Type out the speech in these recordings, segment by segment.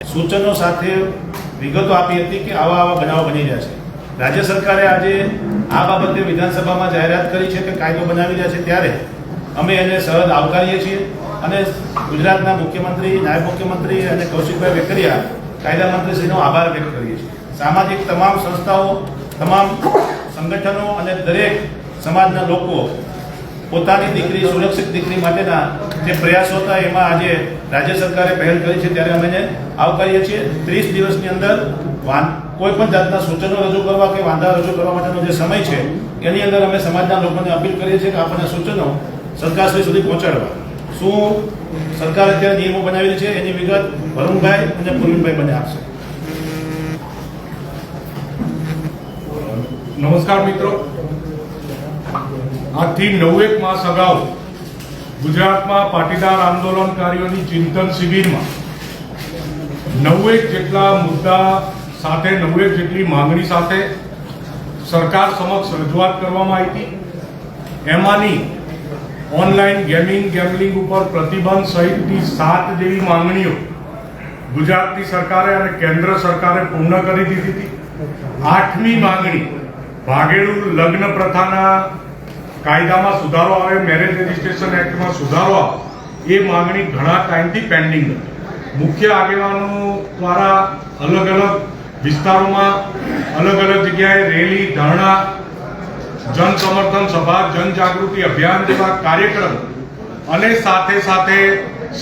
સૂચનો સાથે વિગતો આપી હતી કે આવા આવા બનાવો બની રહ્યા છે. રાજ્ય સરકારે આજે આ બાબતે વિધાનસભામાં જાહેરાત કરી છે કે કાયદો બનાવી રહ્યા છે ત્યારે અમે એને સરહદ આવકારીએ છીએ. અને ગુજરાતના મુખ્યમંત્રી, નાયબ મુખ્યમંત્રી અને કૌશિકભાઈ વેકરિયા, કાયદા મંત્રીશ્રીનો આભાર વ્યક્ત કરીએ છીએ. સામાજિક તમામ સંસ્થાઓ, તમામ સંગઠનો અને દરેક સમાજના લોકો પોતાની દીકરી, સુરક્ષિત દીકરી માટેના જે પ્રયાસો હતા, એમાં આજે રાજ્ય સરકારે પહેલ કરી છે, ત્યારે અમે આવકારીએ છીએ. ત્રીસ દિવસની અંદર વાન કોઈ પણ જાતના સૂચનો રજૂ કરવા કે વાંધા રજૂ કરવા માટેનો જે સમય છે, એની અંદર અમે સમાજના લોકોને અપીલ કરીએ છીએ કે આપણને સૂચનો સરકારશ્રી સુધી પહોંચાડવા. શું સરકાર અત્યારે નિયમો બનાવેલી છે? એની વિગત વરુણભાઈ અને પૂર્વિનભાઈ મને આપશે. નમસ્કાર મિત્રો. આજથી નવેક માસ અગાઉ ગુજરાતમાં પાટીદાર આંદોલનકારીઓની ચિંતન શિબિરમાં નવેક જેટલા મુદ્દા સાથે નવેક જેટલી માંગણી સાથે સરકાર સમક્ષ રજૂઆત કરવામાં આવી હતી. એમાંની ઓનલાઈન ગેમિંગ ગેમલિંગ ઉપર પ્રતિબંધ સહિતની સાત જેવી માંગણીઓ ગુજરાતની સરકારે અને કેન્દ્ર સરકારે પૂર્ણ કરી દીધી હતી. આઠમી માંગણી, ભાગેડુ લગ્ન પ્રથાના કાયદામાં સુધારો આવે મેરેજ રજિસ્ટ્રેશન એક્ટમાં સુધારો આવે એ માંગણી ઘણા ટાઈમથી પેન્ડિંગ હતી. મુખ્ય આગેવાનો દ્વારા અલગ અલગ વિસ્તારોમાં અલગ અલગ જગ્યાએ રેલી, ધરણા જન સમર્થન સભા જનજાગૃતિ અભિયાન જેવા કાર્યક્રમ અને સાથે સાથે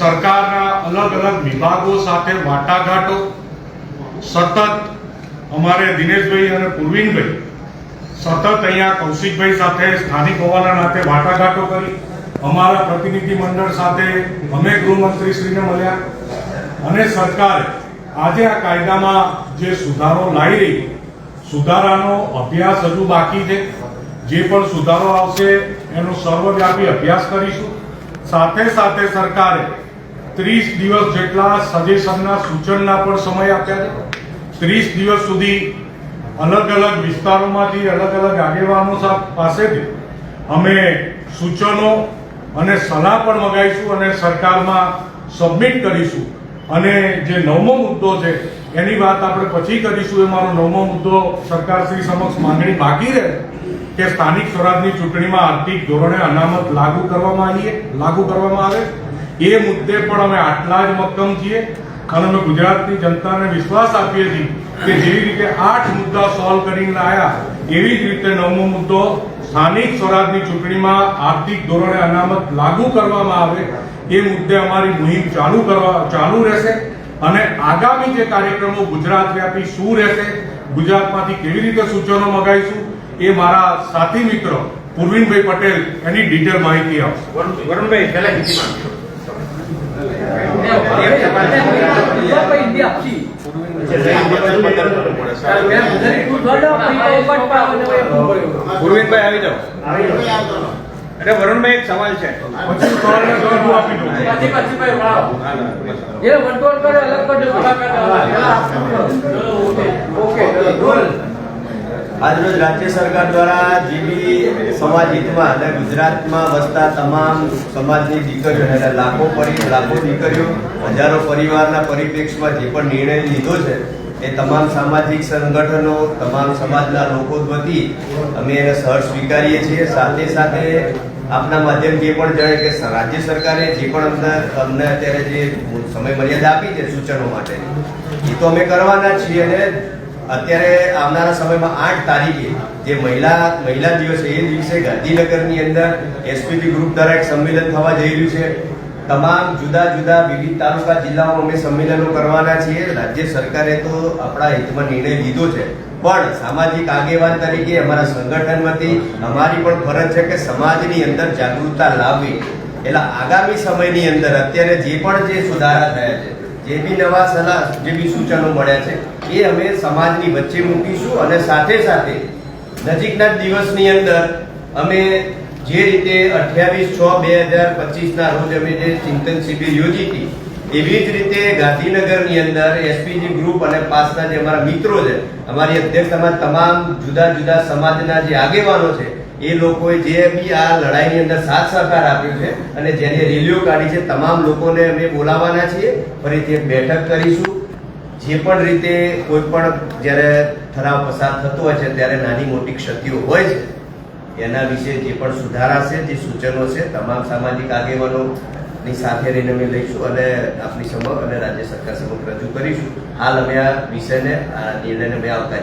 સરકારના અલગ અલગ વિભાગો સાથે વાટાઘાટો, સતત અમારે દિનેશભાઈ અને પૂર્વિનભાઈ સતત અહીંયા કૌશિકભાઈ સાથે સ્થાનિક હોવાના નાતે વાટાઘાટો કરી. અમારા પ્રતિનિધિ મંડળ સાથે અમે ગૃહમંત્રીશ્રીને મળ્યા અને સરકારે આજે આ કાયદામાં જે સુધારો લાવી રહી, સુધારાનો અભ્યાસ હજુ બાકી છે. જે પણ સુધારો આવશે, એનો સર્વવ્યાપી અભ્યાસ કરીશું. સાથે સાથે સરકારે ત્રીસ દિવસ જેટલા સજેશનના સૂચનના પણ સમય આપ્યા છે. ત્રીસ દિવસ સુધી અલગ અલગ વિસ્તારોમાંથી અલગ અલગ આગેવાનો પાસેથી અમે સૂચનો અને સલાહ પણ મગાઈશું અને સરકારમાં સબમિટ કરીશું. અને જે નવમો મુદ્દો છે, એની વાત આપણે પછી કરીશું. એ મારો નવમો મુદ્દો સરકાર શ્રી સમક્ષ માંગણી બાકી રહે. કે સ્થાનિક સ્વરાજની ચૂંટણીમાં આર્થિક ધોરણે અનામત લાગુ કરવામાં આવીએ, લાગુ કરવામાં આવે. એ મુદ્દે પણ અમે આટલા જ મક્કમ છીએ અને અમે ગુજરાતની જનતાને વિશ્વાસ આપીએ છીએ કે જેવી રીતે આઠ મુદ્દા સોલ્વ કરીને લાયા, એવી જ રીતે નવમો મુદ્દો સ્થાનિક સ્વરાજની ચૂંટણીમાં આર્થિક ધોરણે અનામત લાગુ કરવામાં આવે, એ મુદ્દે અમારી મુહિમ ચાલુ કરવા, ચાલુ રહેશે અને આગામી જે કાર્યક્રમો ગુજરાત વ્યાપી શું રહેશે, ગુજરાતમાંથી કેવી રીતે સૂચનો મગાઈશું એ મારા સાથી મિત્રો પૂર્વિનભાઈ પટેલ એની ડિટેલ માહિતી આપશે વરુણભાઈ પહેલા ગુરવીનભાઈ આવી જાઓ. અરે વરુણભાઈ એક સવાલ છે. પછી આજરોજ રાજ્ય સરકાર દ્વારા જે બી સમાજ હિતમાં અને ગુજરાતમાં વસતા તમામ સમાજની દીકરીઓ એટલે લાખો પરી, લાખો દીકરીઓ, હજારો પરિવારના પરિપ્રેક્ષમાં જે પણ નિર્ણય લીધો છે, એ તમામ સામાજિક સંગઠનો, તમામ સમાજના લોકો વતી અમે એને સહર સ્વીકારીએ છીએ. સાથે સાથે આપના માધ્યમથી જે પણ જણાય કે રાજ્ય સરકારે જે પણ અમને અમને અત્યારે જે સમય મર્યાદા આપી છે સૂચનો માટે, એ તો અમે કરવાના છીએ અને અત્યારે આવનારા સમયમાં આઠ તારીખે જે મહિલા મહિલા દિવસ એ દિવસે ગાંધીનગરની અંદર એસપીપી ગ્રુપ દ્વારા એક સંમેલન થવા જઈ રહ્યું છે. તમામ જુદા જુદા વિવિધ તાલુકા જિલ્લાઓમાં અમે સંમેલનો કરવાના છીએ. રાજ્ય સરકારે તો આપણા હિતમાં નિર્ણય લીધો છે. પણ સામાજિક આગેવાન તરીકે અમારા સંગઠનમાંથી અમારી પણ ફરજ છે કે સમાજની અંદર જાગૃતતા લાવવી. એટલે આગામી સમયની અંદર અત્યારે જે પણ જે સુધારા થયા છે જે બી નવા સલાહ, જે બી સૂચનો મળ્યા છે, એ અમે સમાજની વચ્ચે મૂકીશું અને સાથે સાથે નજીકના દિવસની અંદર અમે જે રીતે અઠ્યાવીસ છ બે હજાર પચીસના રોજ અમે જે ચિંતન શિબિર યોજી હતી, એવી જ રીતે ગાંધીનગરની અંદર એસપીજી ગ્રુપ અને પાસના જે અમારા મિત્રો છે, અમારી અધ્યક્ષતામાં તમામ જુદા જુદા સમાજના જે આગેવાનો છે એ લોકોએ જે બી આ લડાઈની અંદર સાથ સહકાર આપ્યો છે અને જેની રેલીઓ કાઢી છે, તમામ લોકોને અમે બોલાવવાના છીએ. ફરીથી એક બેઠક કરીશું. જે પણ રીતે કોઈ પણ જ્યારે ઠરાવ પસાર થતો હોય છે, ત્યારે નાની મોટી ક્ષતિઓ હોય છે, એના વિશે જે પણ સુધારા છે જે સૂચનો છે તમામ સામાજિક આગેવાનોની સાથે રહીને અમે લઈશું અને આપની સમક્ષ અને રાજ્ય સરકાર સમક્ષ રજૂ કરીશું. હાલ અમે આ વિષયને, આ નિર્ણયને અમે આવતા